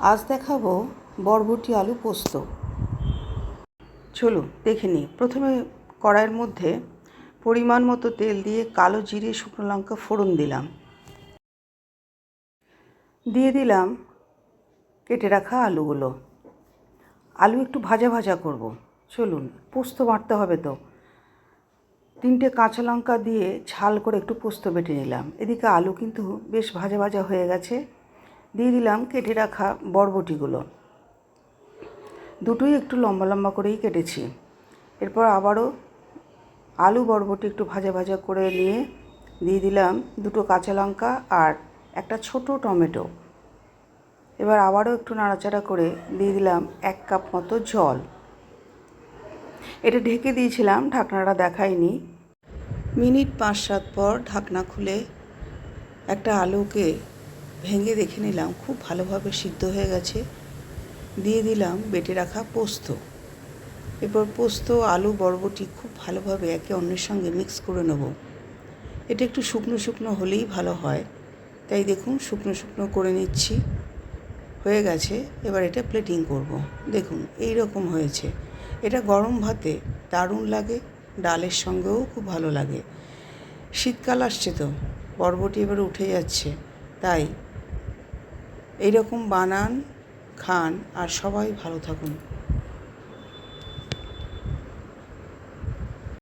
আজ দেখাবো বরবটি আলু পোস্ত। চলুন, দেখে নিই। প্রথমে কড়াইয়ের মধ্যে পরিমাণ মতো তেল দিয়ে কালো জিরে, শুকনো লঙ্কা ফোড়ন দিলাম। দিয়ে দিলাম কেটে রাখা আলুগুলো। আলু একটু ভাজা ভাজা করব। চলুন, পোস্ত বাটতে হবে তো। তিনটে কাঁচা লঙ্কা দিয়ে ঝাল করে একটু পোস্ত বেটে নিলাম। এদিকে আলু কিন্তু বেশ ভাজা ভাজা হয়ে গেছে। দিয়ে দিলাম কেটে রাখা বরবটিগুলো। দুটোই একটু লম্বা লম্বা করেই কেটেছি। এরপর আবারও আলু বরবটি একটু ভাজা ভাজা করে নিয়ে দিয়ে দিলাম দুটো কাঁচা লঙ্কা আর একটা ছোট টমেটো। এবার আবারও একটু নাড়াচাড়া করে দিয়ে দিলাম এক কাপ মতো জল। এটা ঢেকে দিয়েছিলাম, ঢাকনাটা দেখায়নি। মিনিট পাঁচ সাত পর ঢাকনা খুলে একটা আলুকে ভেঙে দেখে নিলাম, খুব ভালোভাবে সিদ্ধ হয়ে গেছে। দিয়ে দিলাম বেটে রাখা পোস্ত। এরপর পোস্ত, আলু, বরবটি খুব ভালোভাবে একে অন্যের সঙ্গে মিক্স করে নেব। এটা একটু শুকনো শুকনো হলেই ভালো হয়। তাই দেখুন, শুকনো শুকনো করে নিচ্ছি। হয়ে গেছে, এবার এটা প্লেটিং করব। দেখুন এই রকম হয়েছে। এটা গরম ভাতে দারুণ লাগে, ডালের সঙ্গেও খুব ভালো লাগে। শীতকাল আসছে তো, বরবটি এবার উঠে যাচ্ছে। তাই এইরকম বানান খান আর সবাই ভালো থাকুন।